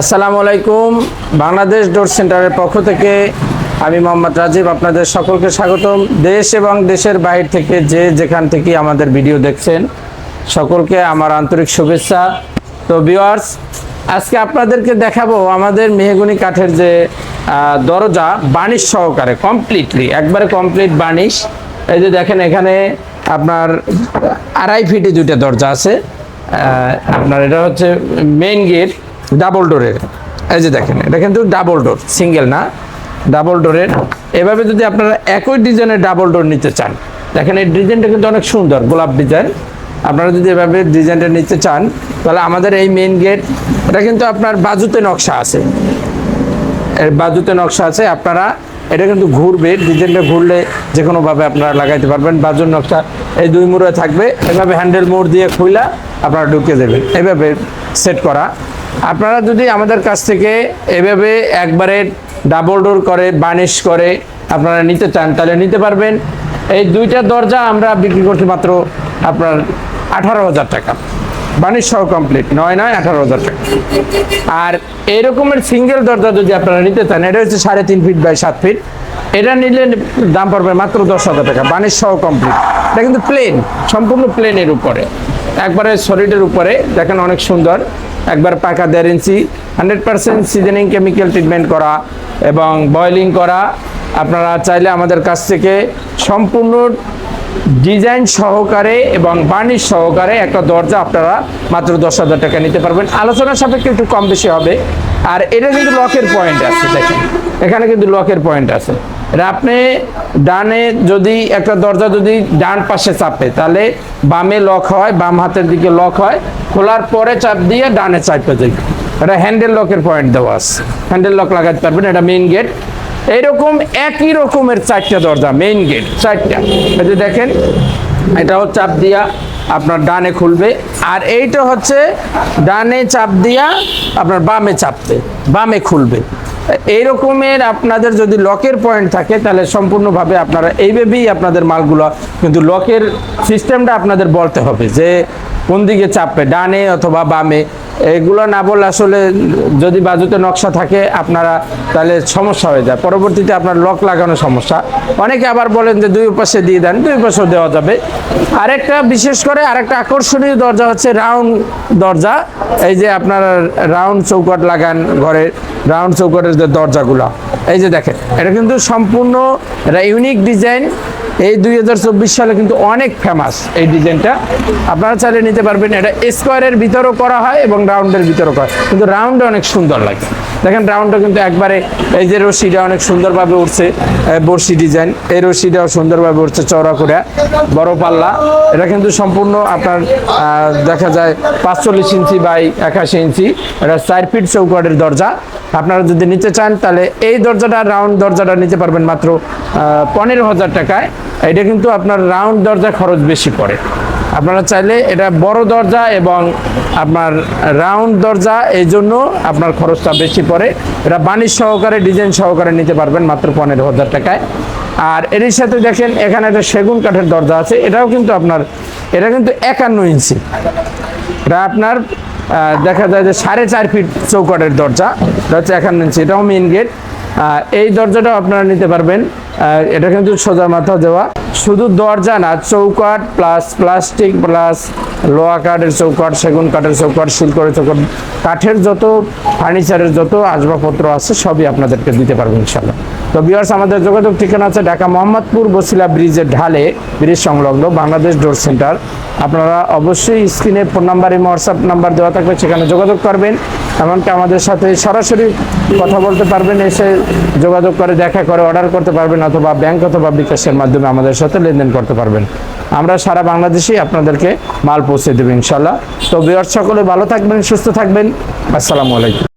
আসসালামু আলাইকুম। বাংলাদেশ ডোর সেন্টারের পক্ষ থেকে আমি মোহাম্মদ রাজীব, আপনাদের সকলকে স্বাগতম। দেশ এবং দেশের বাইর থেকে যে যেখান থেকে আমাদের ভিডিও দেখছেন, সকলকে আমার আন্তরিক শুভেচ্ছা। তো ভিউয়ার্স আজকে আপনাদেরকে দেখাবো আমাদের মেহগুনি কাঠের যে দরজা, বানিশ সহকারে কমপ্লিটলি একবারে কমপ্লিট বানিশ। এই যে দেখেন এখানে আপনার আড়াই ফিটে দুইটা দরজা আছে। আপনার এটা হচ্ছে মেইন গেট ডাবল ডোরের। এই যে দেখেন, এটা কিন্তু ডাবল ডোর, সিঙ্গেল না? ডাবল ডোরের। এভাবে যদি আপনারা একই ডিজাইনের ডাবল ডোর নিতে চান, দেখেন এই ডিজাইনটা কিন্তু অনেক সুন্দর, গোলাপ ডিজাইন। আপনারা যদি এভাবে ডিজাইনটা নিতে চান, তাহলে আমাদের এই মেইন গেট এটা কিন্তু আপনার বাজুতে নকশা আছে। এর বাজুতে নকশা আছে, আপনারা এটা কিন্তু ঘুরবে, ডিজাইনটা ঘুরলে যে কোনোভাবে আপনারা লাগাইতে পারবেন। বাজুর নকশা এই দুই মুড়ে থাকবে, এভাবে হ্যান্ডেল মোড় দিয়ে খুইলা আপনারা ঢুকে দেবেন এভাবে সেট করা। আপনারা যদি আমাদের কাছ থেকে এভাবে একবারে ডাবল ডোর করে, বানিশ করে আপনারা নিতে চান, তাহলে নিতে পারবেন। এই দুইটা দরজা আমরা বিক্রি করছি মাত্র আপনার আঠারো হাজার টাকা। বানিশ সহ কমপ্লিট নয় নয়, আঠারো হাজার টাকা। আর এরকমের সিঙ্গেল দরজা যদি আপনারা নিতে চান, এটা হচ্ছে সাড়ে তিন ফিট বাই সাত ফিট এটা নিলে দাম পড়বে মাত্র দশ হাজার টাকা, বানিশ সহ কমপ্লিট এটা কিন্তু প্লেন সম্পূর্ণ প্লেনের উপরে। একবারে সলিডের উপরে, দেখেন অনেক সুন্দর। একবার পাকা দেড় inch hundred percent seasoning chemical treatment করা এবং বয়লিং করা। আপনারা চাইলে আমাদের কাছ থেকে সম্পূর্ণ ডিজাইন সহকারে এবং বার্নিশ সহকারে একটা দরজা আপনারা মাত্র দশ হাজার টাকা নিতে পারবেন। আলোচনার সাপেক্ষে একটু কম বেশি হবে। আর এটা কিন্তু লকের পয়েন্ট আছে, দেখেন। এখানে কিন্তু লকের পয়েন্ট আছে। আপনি ডানে যদি একটা দরজা যদি ডান পাশে চাপে, তাহলে বামে লক হয়, বাম হাতের দিকে লক হয়, খোলার পরে চাপ দিয়ে ডানে চাপে যাই এটা হ্যান্ডেল লকের পয়েন্ট দেওয়া আছে। হ্যান্ডেল লক লাগাতে পারবেন, এটা মেইন গেট। এইরকম একই রকমের চারটা দরজা মেইন গেট চারটা। এই যে দেখেন, এটাও চাপ দিয়া আপনার ডানে খুলবে, আর এইটা হচ্ছে ডানে চাপ দিয়া আপনার বামে চাপতে, বামে খুলবে। এই রকমের আপনাদের যদি লকের পয়েন্ট থাকে, তাহলে সম্পূর্ণভাবে আপনারা এইভাবেই আপনাদের মালগুলো কিন্তু লকের সিস্টেমটা আপনাদের বলতে হবে যে কোন দিকে চাপবে, ডানে অথবা বামে? এগুলো না বললে আসলে যদি বাজুতে নকশা থাকে আপনারা তাহলে সমস্যা হয়ে যায়। পরবর্তীতে আপনার লক লাগানো সমস্যা। অনেকে আবার বলেন যে দুই পাশে দিয়ে দেন, দুই পাশেও দেওয়া যাবে। আরেকটা বিশেষ করে আরেকটা আকর্ষণীয় দরজা হচ্ছে রাউন্ড দরজা। এই যে আপনার রাউন্ড চৌকট লাগান ঘরে রাউন্ড চৌকটের যে দরজাগুলো। এই যে দেখেন, এটা কিন্তু সম্পূর্ণ ইউনিক ডিজাইন। এই দুই হাজার চব্বিশ সালে কিন্তু অনেক ফেমাস এই ডিজাইনটা। আপনারা চাইলে নিতে পারবেন, এটা স্কোয়ারের ভিতরেও করা হয় এবং রাউন্ডের ভিতরেও করা কিন্তু রাউন্ডে অনেক সুন্দর লাগে। দেখেন রাউন্ডটা কিন্তু একবারে, এই যে রশিটা অনেক সুন্দরভাবে উঠছে বড়শি ডিজাইন এই রশিটাও সুন্দরভাবে উঠছে চওড়া করে, বড় পাল্লা। এটা কিন্তু সম্পূর্ণ আপনার দেখা যায় পাঁচচল্লিশ ইঞ্চি বাই একাশি ইঞ্চি, এটা চার ফিট চৌকটের দরজা। আপনারা যদি নিতে চান, তাহলে এই দরজাটা রাউন্ড দরজাটা নিতে পারবেন মাত্র পনেরো হাজার টাকায়। এটা কিন্তু আপনার রাউন্ড দরজা খরচ বেশি পড়ে। আপনারা চাইলে এটা বড় দরজা এবং আপনার রাউন্ড দরজা, এই জন্য আপনার খরচটা বেশি পড়ে। এটা বানিশ সহকারে, ডিজাইন সহকারে নিতে পারবেন মাত্র পনেরো হাজার টাকায়। আর এর সাথে দেখেন, এখানে একটা সেগুন কাঠের দরজা আছে। এটাও কিন্তু আপনার, এটা কিন্তু একান্ন ইঞ্চি। এটা আপনার দেখা যায় যে সাড়ে চার ফিট চৌকটের দরজা। এটা হচ্ছে একান্ন ইঞ্চি। এটাও মেইন গেট এই দরজাটাও আপনারা নিতে পারবেন। এটা কিন্তু সোজা মাথা দেওয়া। শুধু দরজা না চৌকাট প্লাস প্লাস্টিক প্লাস লোহা কাঠের চৌকাট সেগুন কাঠের চৌকাট শিল্পের চৌকাট কাঠের যত ফার্নিচারের যত আসবাবপত্র আছে, সবই আপনাদেরকে দিতে পারব ইনশাল্লাহ তো বিয়ার্স আমাদের যোগাযোগ ঠিকানা আছে ঢাকা মোহাম্মদপুর বসিলা ব্রিজের ঢালে, ব্রিজ সংলগ্ন বাংলাদেশ ডোর সেন্টার। আপনারা অবশ্যই স্ক্রিনে ফোন নাম্বার এবং হোয়াটসঅ্যাপ নাম্বার দেওয়া থাকবে, সেখানে যোগাযোগ করবেন। এমনকি আমাদের সাথে সরাসরি কথা বলতে পারবেন, এসে যোগাযোগ করে, দেখা করে অর্ডার করতে পারবেন, অথবা ব্যাংক অথবা বিকাশের মাধ্যমে আমাদের সাথে লেনদেন করতে পারবেন। আমরা সারা বাংলাদেশেই আপনাদেরকে মাল পৌঁছে দেবো ইনশাল্লাহ তো বিয়ার সকলে ভালো থাকবেন, সুস্থ থাকবেন। আসসালামু আলাইকুম।